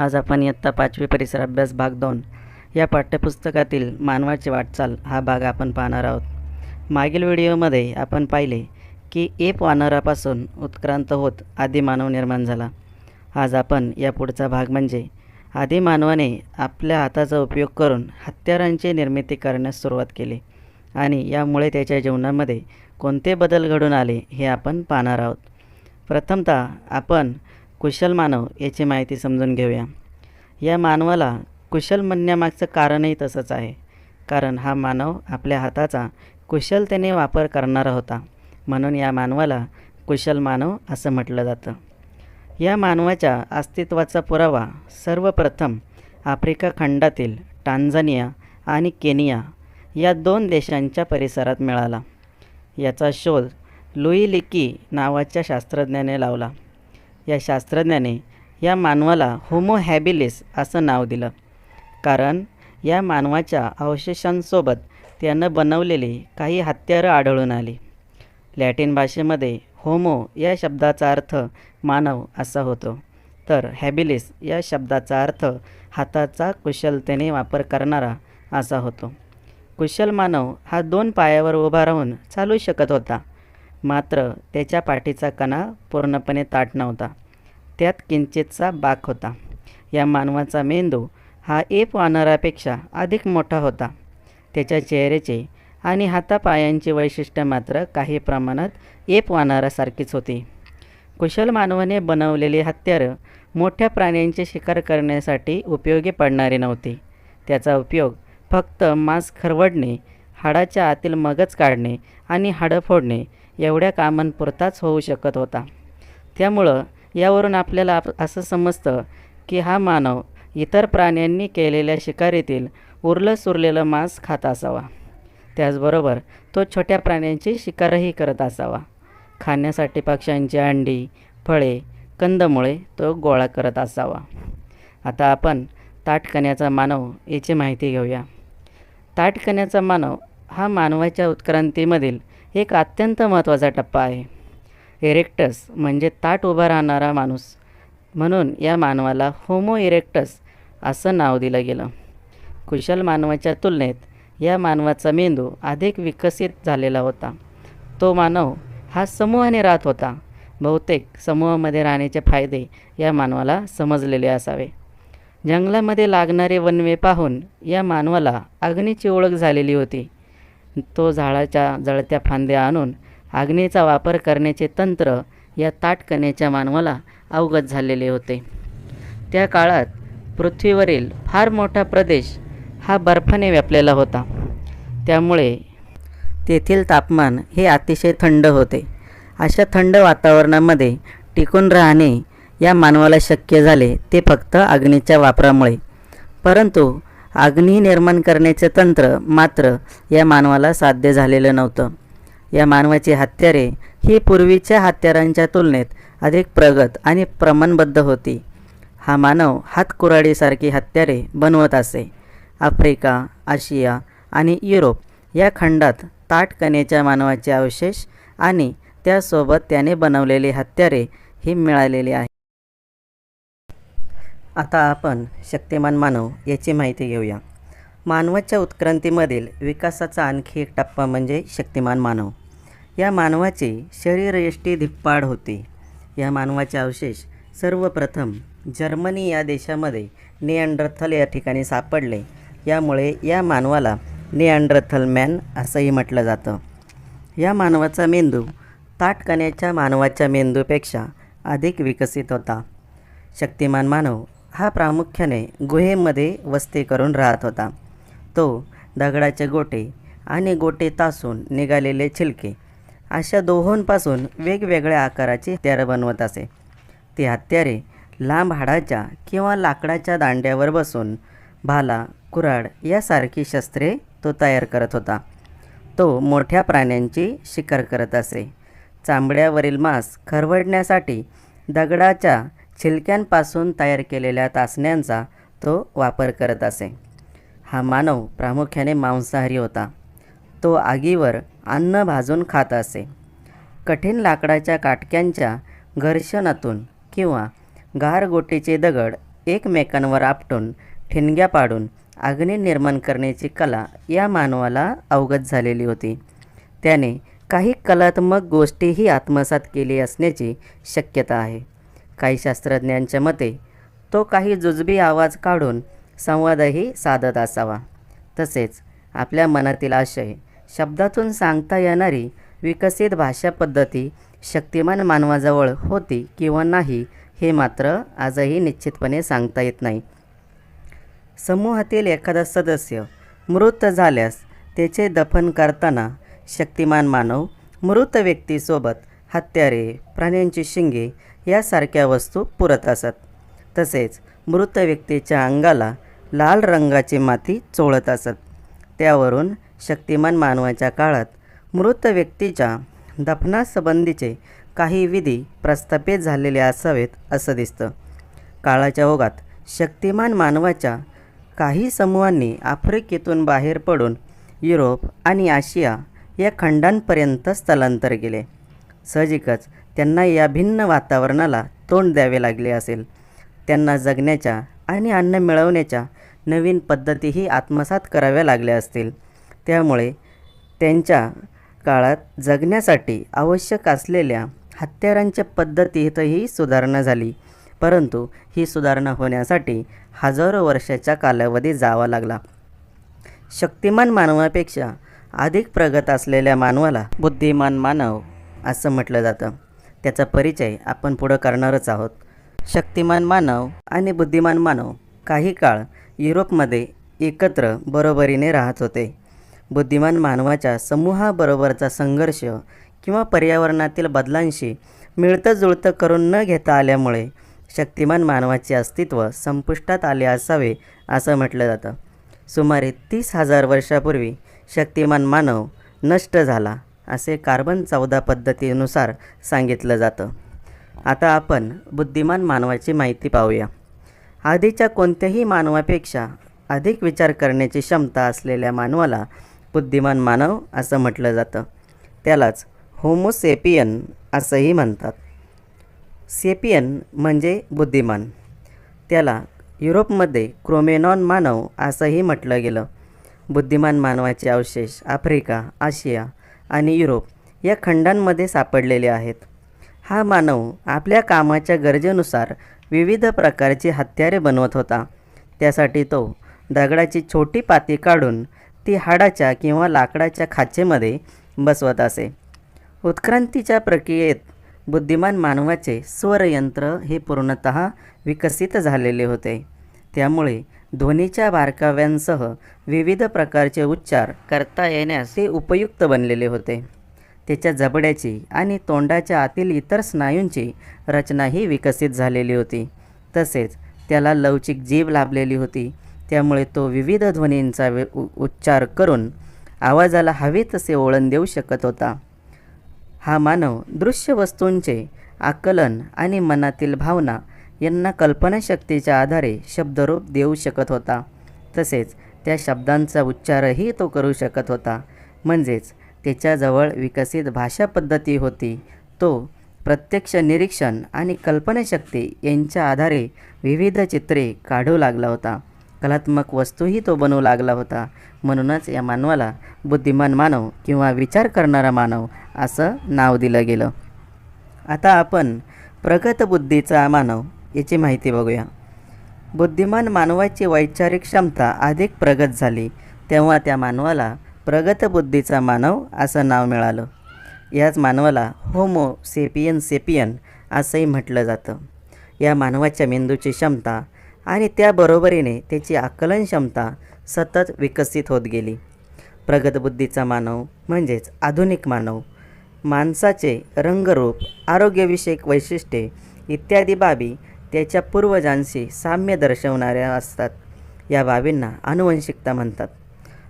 आज आपण इयत्ता पाचवी परिसर अभ्यास भाग दोन या पाठ्यपुस्तकातील मानवाची वाटचाल हा भाग आपण पाहणार आहोत. मागील व्हिडिओमध्ये आपण पाहिले की एप वानरापासून उत्क्रांत होत आदिमानव निर्माण झाला. आज आपण या पुढचा भाग म्हणजे आदिमानवाने आपल्या हाताचा उपयोग करून हत्यारांची निर्मिती करण्यास सुरुवात केली आणि यामुळे त्याच्या जीवनामध्ये कोणते बदल घडून आले हे आपण पाहणार आहोत. प्रथमतः आपण कुशल मानव याची माहिती समजून घेऊया. या मानवाला कुशल म्हणण्यामागचं कारणही तसंच आहे. कारण हा मानव आपल्या हाताचा कुशलतेने वापर करणारा होता. म्हणून या मानवाला कुशल मानव असं म्हटलं जातं. या मानवाच्या अस्तित्वाचा पुरावा सर्वप्रथम आफ्रिका खंडातील टांझानिया आणि केनिया या दोन देशांच्या परिसरात मिळाला. याचा शोध लुई लिकी नावाच्या शास्त्रज्ञाने लावला. या शास्त्रज्ञाने या मानवाला होमो हॅबिलिस असं नाव दिलं. कारण या मानवाच्या अवशेषांसोबत त्यानं बनवलेली काही हत्यारं आढळून आली. लॅटिन भाषेमध्ये होमो या शब्दाचा अर्थ मानव असा होतो. तर हॅबिलिस या शब्दाचा अर्थ हाताचा कुशलतेने वापर करणारा असा होतो. कुशल मानव हा दोन पायावर उभा राहून चालू शकत होता. मात्र त्याच्या पाठीचा कणा पूर्णपणे ताट नव्हता. त्यात किंचितचा बाक होता. या मानवाचा मेंदू हा एप वानरापेक्षा अधिक मोठा होता. त्याच्या चेहऱ्याचे आणि हातापायांची वैशिष्ट्य मात्र काही प्रमाणात एप वानरासारखीच होती. कुशल मानवाने बनवलेली हत्यारं मोठ्या प्राण्यांची शिकार करण्यासाठी उपयोगी पडणारी नव्हती. त्याचा उपयोग फक्त मांस खरवडणे हाडाच्या आतील मगज काढणे आणि हाडं फोडणे एवढ्या कामांपुरताच होऊ शकत होता. त्यामुळं यावरून आपल्याला आप असं समजतं की हा मानव इतर प्राण्यांनी केलेल्या शिकारीतील उरलं सुरलेलं मांस खात असावा. त्याचबरोबर तो छोट्या प्राण्यांची शिकारही करत असावा. खाण्यासाठी पक्ष्यांची अंडी फळे कंदमुळे तो गोळा करत असावा. आता आपण ताटकण्याचा मानव याची माहिती घेऊया. ताटकण्याचा मानव हा मानवाच्या उत्क्रांतीमधील एक अत्यंत महत्त्वाचा टप्पा आहे. इरेक्टस म्हणजे ताट उभा राहणारा माणूस. म्हणून या मानवाला होमो इरेक्टस असं नाव दिलं गेलं. कुशल मानवाच्या तुलनेत या मानवाचा मेंदू अधिक विकसित झालेला होता. तो मानव हा समूहाने राहत होता. बहुतेक समूहामध्ये राहण्याचे फायदे या मानवाला समजलेले असावे. जंगलामध्ये लागणारे वनवे पाहून या मानवाला अग्नीची ओळख झालेली होती. तो झाडाच्या जळत्या फांद्या आणून अग्नीचा वापर करण्याचे तंत्र या ताटकण्याच्या मानवाला अवगत झालेले होते. त्या काळात पृथ्वीवरील फार मोठा प्रदेश हा बर्फाने व्यापलेला होता. त्यामुळे तेथील तापमान हे अतिशय थंड होते. अशा थंड वातावरणामध्ये टिकून राहणे या मानवाला शक्य झाले ते फक्त अग्नीच्या वापरामुळे. परंतु अग्नी निर्माण करण्याचे तंत्र मात्र या मानवाला साध्य झालेलं नव्हतं. या मानवाची हत्यारे ही पूर्वीच्या हत्यारांच्या तुलनेत अधिक प्रगत आणि प्रमाणबद्ध होती. हा मानव हातकुराडीसारखी हत्यारे बनवत असे. आफ्रिका आशिया आणि युरोप या खंडात ताटकण्याच्या मानवाचे अवशेष आणि त्यासोबत त्याने बनवलेली हत्यारे ही मिळालेली आहे आता आपण शक्तिमान मानव याची माहिती घेऊया. मानवाच्या उत्क्रांतीमधील विकासाचा आणखी एक टप्पा म्हणजे शक्तिमान मानव. या मानवाची शरीरयष्टी धिप्पाड होती. या मानवाचे अवशेष सर्वप्रथम जर्मनी या देशामध्ये निअँडरथल या ठिकाणी सापडले. यामुळे या मानवाला निअँडरथल मॅन असंही म्हटलं जातं. या मानवाचा मेंदू ताटकण्याच्या मानवाच्या मेंदूपेक्षा अधिक विकसित होता. शक्तिमान मानव हा प्रामुख्याने गुहेमध्ये वस्ती करून राहत होता. तो दगडाचे गोटे आणि गोटे तासून निघालेले छिलके अशा दोहोंपासून वेगवेगळ्या आकाराची हत्यारं बनवत असे. ती हत्यारे लांब हाडाच्या किंवा लाकडाच्या दांड्यावर बसून भाला कुऱ्हाड यासारखी शस्त्रे तो तयार करत होता. तो मोठ्या प्राण्यांची शिकार करत असे. चांबड्यावरील मांस खरवडण्यासाठी दगडाच्या छिलक्यांपासून तयार केलेल्या तासण्यांचा तो वापर करत असे. हा मानव प्रामुख्याने मांसाहारी होता. तो आगीवर अन्न भाजून खात असे. कठीण लाकडाच्या काटक्यांच्या घर्षणातून किंवा गारगोटीचे दगड एकमेकांवर आपटून ठिणग्या पाडून अग्नी निर्माण करण्याची कला या मानवाला अवगत झालेली होती. त्याने काही कलात्मक गोष्टीही आत्मसात केली असण्याची शक्यता आहे. काही शास्त्रज्ञांच्या मते तो काही जुजबी आवाज काढून संवादही साधत असावा. तसेच आपल्या मनातील आशय शब्दातून सांगता येणारी विकसित भाषा पद्धती शक्तिमान मानवाजवळ होती किंवा नाही हे मात्र आजही निश्चितपणे सांगता येत नाही. समूहातील एखादा सदस्य मृत झाल्यास त्याचे दफन करताना शक्तिमान मानव मृत व्यक्तीसोबत हत्यारे प्राण्यांची शिंगे यासारख्या वस्तू पुरत असत. तसेच मृत व्यक्तीच्या अंगाला लाल रंगाची माती चोळत असत. त्यावरून शक्तिमान मानवाच्या काळात मृत व्यक्तीच्या दफनासंबंधीचे काही विधी प्रस्थापित झालेले असावेत असं दिसतं. काळाच्या ओघात शक्तिमान मानवाच्या काही समूहांनी आफ्रिकेतून बाहेर पडून युरोप आणि आशिया या खंडांपर्यंत स्थलांतर केले. साहजिकच त्यांना या भिन्न वातावरणाला तोंड द्यावे लागले असेल. त्यांना जगण्याच्या आणि अन्न मिळवण्याच्या नवीन पद्धतीही आत्मसात कराव्या लागल्या असतील. त्यामुळे त्यांच्या काळात जगण्यासाठी आवश्यक असलेल्या हत्यारांच्या पद्धतीतही सुधारणा झाली. परंतु ही सुधारणा होण्यासाठी हजारो वर्षाचा कालावधी जावा लागला. शक्तिमान मानवापेक्षा अधिक प्रगत असलेल्या मानवाला बुद्धिमान मानव असं म्हटलं जातं. त्याचा परिचय आपण पुढं करणारच आहोत. शक्तिमान मानव आणि बुद्धिमान मानव काही काळ युरोपमध्ये एकत्र बरोबरीने राहत होते. बुद्धिमान मानवाच्या समूहाबरोबरचा संघर्ष किंवा पर्यावरणातील बदलांशी मिळतं जुळतं करून न घेता आल्यामुळे शक्तिमान मानवाचे अस्तित्व संपुष्टात आले असावे असं म्हटलं जातं. सुमारे तीस हजार वर्षापूर्वी शक्तिमान मानव नष्ट झाला असे कार्बन चौदा पद्धतीनुसार सांगितलं जातं. आता आपण बुद्धिमान मानवाची माहिती पाहूया. आधीच्या कोणत्याही मानवापेक्षा अधिक विचार करण्याची क्षमता असलेल्या मानवाला बुद्धिमान मानव असं म्हटलं जातं. त्यालाच होमोसेपियन असंही म्हणतात. सेपियन म्हणजे बुद्धिमान. त्याला युरोपमध्ये क्रोमेनॉन मानव असंही म्हटलं गेलं. बुद्धिमान मानवाचे अवशेष आफ्रिका आशिया आणि युरोप या खंडांमध्ये सापडलेले आहेत. हा मानव आपल्या कामाच्या गरजेनुसार विविध प्रकारची हत्यारे बनवत होता. त्यासाठी तो दगडाची छोटी पाती काढून ती हाडाच्या किंवा लाकडाच्या खाचेमध्ये बसवत असे. उत्क्रांतीच्या प्रक्रियेत बुद्धिमान मानवाचे स्वरयंत्र हे पूर्णतः विकसित झालेले होते. त्यामुळे ध्वनीच्या बारकाव्यांसह विविध प्रकारचे उच्चार करता येण्यास ते उपयुक्त बनलेले होते. त्याच्या जबड्याची आणि तोंडाच्या आतील इतर स्नायूंची रचनाही विकसित झालेली होती. तसेच त्याला लवचिक जीभ लाभलेली होती. त्यामुळे तो विविध ध्वनींचा उच्चार करून आवाजाला हवे तसे ओळण देऊ शकत होता. हा मानव दृश्य वस्तूंचे आकलन आणि मनातील भावना यांना कल्पनाशक्तीच्या आधारे शब्दरूप देऊ शकत होता. तसेच त्या शब्दांचा उच्चारही तो करू शकत होता. म्हणजेच त्याच्याजवळ विकसित भाषा पद्धती होती. तो प्रत्यक्ष निरीक्षण आणि कल्पनाशक्ती यांच्या आधारे विविध चित्रे काढू लागला होता. कलात्मक वस्तूही तो बनवू लागला होता. म्हणूनच या मानवाला बुद्धिमान मानव किंवा विचार करणारा मानव असं नाव दिलं गेलं. आता आपण प्रगत बुद्धीचा मानव याची माहिती बघूया. बुद्धिमान मानवाची वैचारिक क्षमता अधिक प्रगत झाली. तेव्हा त्या मानवाला प्रगत बुद्धीचा मानव असं नाव मिळालं. याच मानवाला होमो सेपियन सेपियन असंही म्हटलं जातं. या मानवाच्या मेंदूची क्षमता आणि त्याबरोबरीने त्याची आकलन क्षमता सतत विकसित होत गेली. प्रगत बुद्धीचा मानव म्हणजेच आधुनिक मानव माणसाचे रंगरूप आरोग्यविषयक वैशिष्ट्ये इत्यादी बाबी त्याच्या पूर्वजांशी साम्य दर्शवणाऱ्या असतात. या बाबींना आनुवंशिकता म्हणतात.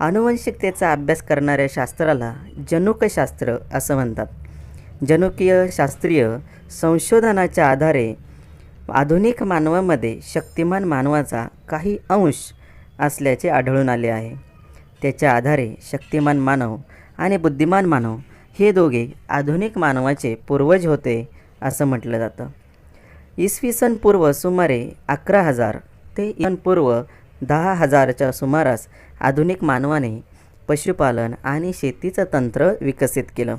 आनुवंशिकतेचा अभ्यास करणाऱ्या शास्त्राला जनुकशास्त्र असं म्हणतात. जनुकीय शास्त्रीय संशोधनाच्या आधारे आधुनिक मानवामध्ये शक्तिमान मानवाचा काही अंश असल्याचे आढळून आले आहे. त्याच्या आधारे शक्तिमान मानव आणि बुद्धिमान मानव हे दोघे आधुनिक मानवाचे पूर्वज होते असं म्हटलं जातं. इसवी सन पूर्व सुमारे अकरा हजार ते पूर्व दहा हजारच्या सुमारास आधुनिक मानवाने पशुपालन आणि शेतीचं तंत्र विकसित केलं.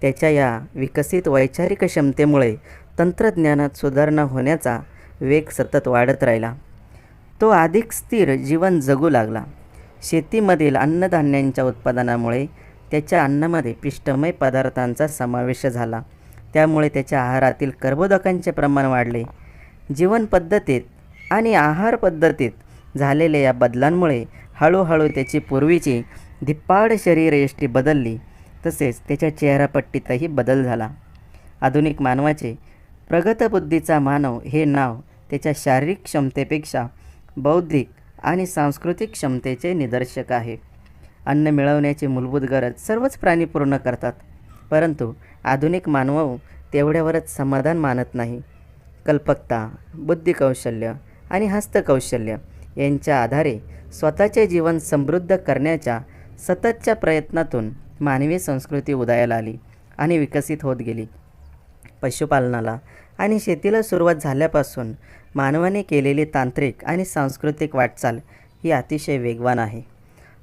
त्याच्या या विकसित वैचारिक क्षमतेमुळे तंत्रज्ञानात सुधारणा होण्याचा वेग सतत वाढत राहिला. तो अधिक स्थिर जीवन जगू लागला. शेतीमधील अन्नधान्यांच्या उत्पादनामुळे त्याच्या अन्नामध्ये पिष्टमय पदार्थांचा समावेश झाला. त्यामुळे त्याच्या आहारातील कर्बोदकांचे प्रमाण वाढले. जीवनपद्धतीत आणि आहार पद्धतीत झालेल्या या बदलांमुळे हळूहळू त्याची पूर्वीची धिप्पाड शरीरयष्टी बदलली तसेच त्याच्या चेहरापट्टीतही बदल झाला. आधुनिक मानवाचे प्रगतबुद्धीचा मानव हे नाव त्याच्या शारीरिक क्षमतेपेक्षा बौद्धिक आणि सांस्कृतिक क्षमतेचे निदर्शक आहे. अन्न मिळवण्याची मूलभूत गरज सर्वच प्राणी पूर्ण करतात परंतु आधुनिक मानव तेवढ्यावरच समाधान मानत नाही. कल्पकता बुद्धिकौशल्य आणि हस्तकौशल्य यांच्या आधारे स्वतःचे जीवन समृद्ध करण्याच्या सततच्या प्रयत्नातून मानवी संस्कृती उदयाला आली आणि विकसित होत गेली. पशुपालनाला आणि शेतीला सुरुवात झाल्यापासून मानवाने केलेली तांत्रिक आणि सांस्कृतिक वाटचाल ही अतिशय वेगवान आहे.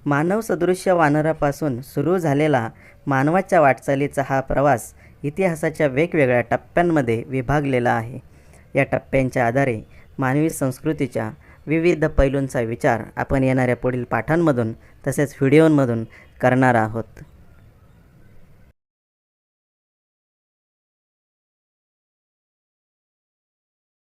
मानव सदृश्य वानरापासून सुरू झालेला मानवाच्या वाटचालीचा हा प्रवास इतिहासाच्या वेगवेगळ्या टप्प्यांमध्ये विभागलेला आहे. या टप्प्यांच्या आधारे मानवी संस्कृतीच्या विविध पैलूंचा विचार आपण येणाऱ्या पुढील पाठांमधून तसेच व्हिडिओंमधून करणार आहोत.